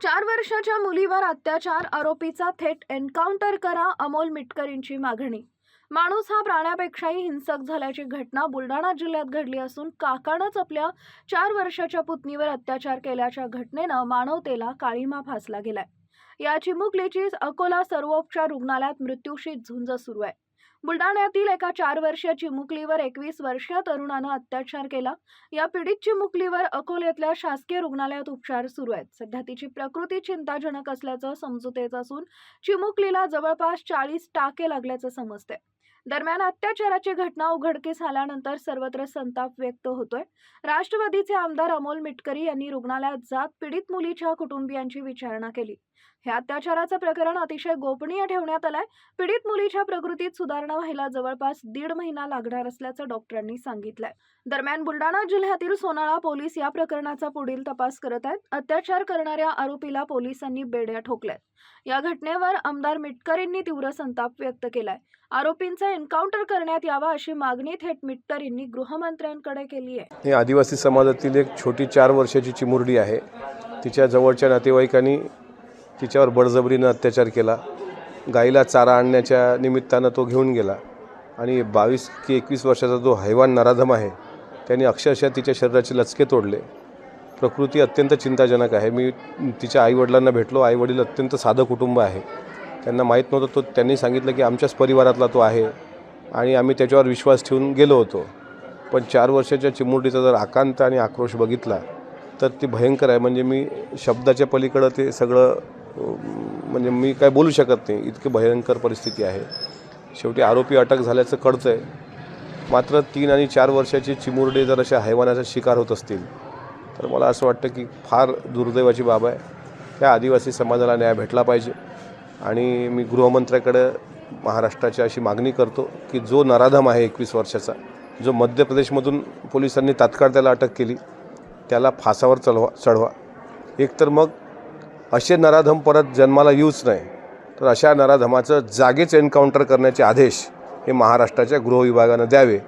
चार वर्षाच्या मुलीवर अत्याचार आरोपीचा थेट एन्काउंटर करा अमोल मिटकरींची मागणी. माणूस हा प्राण्यापेक्षाही हिंसक झाल्याची घटना बुलढाणा जिल्ह्यात घडली असून काकानंच आपल्या चार वर्षाच्या पुतणीवर अत्याचार केल्याच्या घटनेनं मानवतेला काळीमा फासला गेलाय. या चिमुकलीची अकोला सर्वोपचार रुग्णालयात मृत्यूशी झुंज सुरू आहे. बुलढाण्यातील एका चार वर्षीय चिमुकलीवर एकवीस वर्षीय तरुणानं अत्याचार केला. या पीडित चिमुकलीवर अकोल्यातल्या शासकीय रुग्णालयात उपचार सुरू आहेत. सध्या तिची प्रकृती चिंताजनक असल्याचं समजूतेच असून चिमुकलीला जवळपास चाळीस टाके लागल्याचं समजते दरम्यान अत्याचाराची घटना उघडकीस आल्यानंतर सर्वत्र संताप व्यक्त होतोय. राष्ट्रवादीचे आमदार अमोल मिटकरी यांनी रुग्णालयात जात पीडित मुलीच्या कुटुंबियांची विचारणा केली. हे अत्याचाराचं प्रकरण अतिशय गोपनीय ठेवण्यात आलंय. पीडित मुलीच्या प्रकृतीत सुधारणा व्हायला जवळपास दीड महिना लागणार असल्याचं डॉक्टरांनी सांगितलंय. दरम्यान बुलढाणा जिल्ह्यातील सोनाळा पोलीस या प्रकरणाचा पुढील तपास करत आहेत. अत्याचार करणाऱ्या आरोपीला पोलिसांनी बेड्या ठोकल्यात. या घटनेवर आमदार मिटकरींनी तीव्र संताप व्यक्त केलाय. आरोपींचा एन्काउंटर करण्यात यावा अशी मागणी थेट मिटकरींनी गृहमंत्र्यांकडे केली आहे. ही आदिवासी समाजातील एक छोटी चार वर्षाची चिमुरडी आहे. तिच्या जवळच्या नातेवाईकांनी तिच्यावर बळजबरीनं अत्याचार केला. गाईला चारा आणण्याच्या निमित्तानं तो घेऊन गेला. आणि बावीस की एकवीस वर्षाचा जो हैवान नराधम आहे त्यांनी अक्षरशः तिच्या शरीराचे लचके तोडले. प्रकृती अत्यंत चिंताजनक आहे. मी तिच्या आईवडिलांना भेटलो. आईवडील अत्यंत साधं कुटुंब आहे. त्यांना माहीत नव्हतं तो त्यांनी सांगितलं की आमच्याच परिवारातला तो आहे. आणि आम्ही त्याच्यावर विश्वास ठेवून गेलो होतो. पण चार वर्षाच्या चिमुरडीचा जर आकांत आणि आक्रोश बघितला तर ती भयंकर आहे. म्हणजे मी शब्दाच्या पलीकडं ते सगळं म्हणजे मी काय बोलू शकत नाही. इतकी भयंकर परिस्थिती आहे. शेवटी आरोपी अटक झाल्याचं कळतं आहे मात्र तीन आणि चार वर्षाची चिमुरडे जर अशा हैवानाचा शिकार होत असतील तर मला असं वाटतं की फार दुर्दैवाची बाब आहे. त्या आदिवासी समाजाला न्याय भेटला पाहिजे. आणि मी गृहमंत्र्याकडं महाराष्ट्राची अशी मागणी करतो की जो नराधम आहे एकवीस वर्षाचा जो मध्य प्रदेशमधून पोलिसांनी तात्काळ त्याला अटक केली त्याला फासावर चढवा चढवा. एकतर मग असे नराधम परत जन्माला येऊच नाही तर अशा नराधमाचं जागेच एन्काउंटर करण्याचे आदेश हे महाराष्ट्राच्या गृहविभागानं द्यावे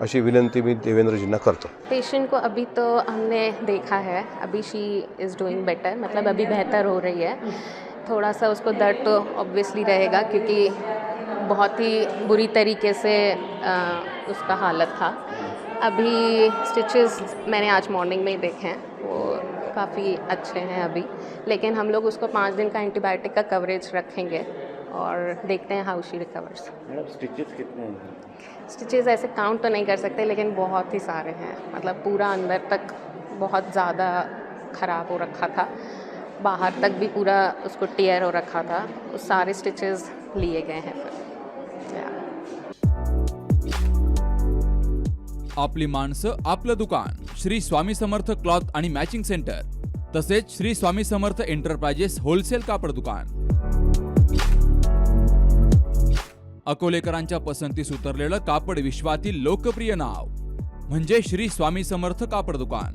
अशी विनंती मी देवेंद्रजींना करतो. पेशेंट को अभी तो हमने देखा है अभी शी इज़ डूइंग बेटर मतलब अभी बेहतर हो रही है. थोड़ा सा उसको दर्द तो ऑब्वियसली रहेगा क्योंकि बहुत ही बुरी तरीके से अ, उसका हालत था। अभी स्टिचेस मैंने आज मॉर्निंग में ही देखे हैं। वो काफ़ी अच्छे हैं अभी। लेकिन हम लोग उसको पाँच दिन का एंटीबायोटिक का कवरेज रखेंगे और देखते हैं how she recovers madam stitches कितने हैं? स्टिचेस ऐसे काउंट तो नहीं कर सकते लेकिन बहुत ही सारे हैं। मतलब पूरा अंदर तक बहुत ज़्यादा ख़राब हो रखा था। बाहर तक भी पूरा उसको टेयर हो रखा था। उस सारे स्टिचेस लिए गए हैं फिर। आपली माणसं आपलं दुकान श्री स्वामी समर्थ क्लॉथ आणि मॅचिंग सेंटर तसेच श्री स्वामी समर्थ एंटरप्राइजेस होलसेल कापड दुकान. अकोलेकरांच्या पसंतीस उतरलेलं कापड विश्वातील लोकप्रिय नाव म्हणजे श्री स्वामी समर्थ कापड दुकान.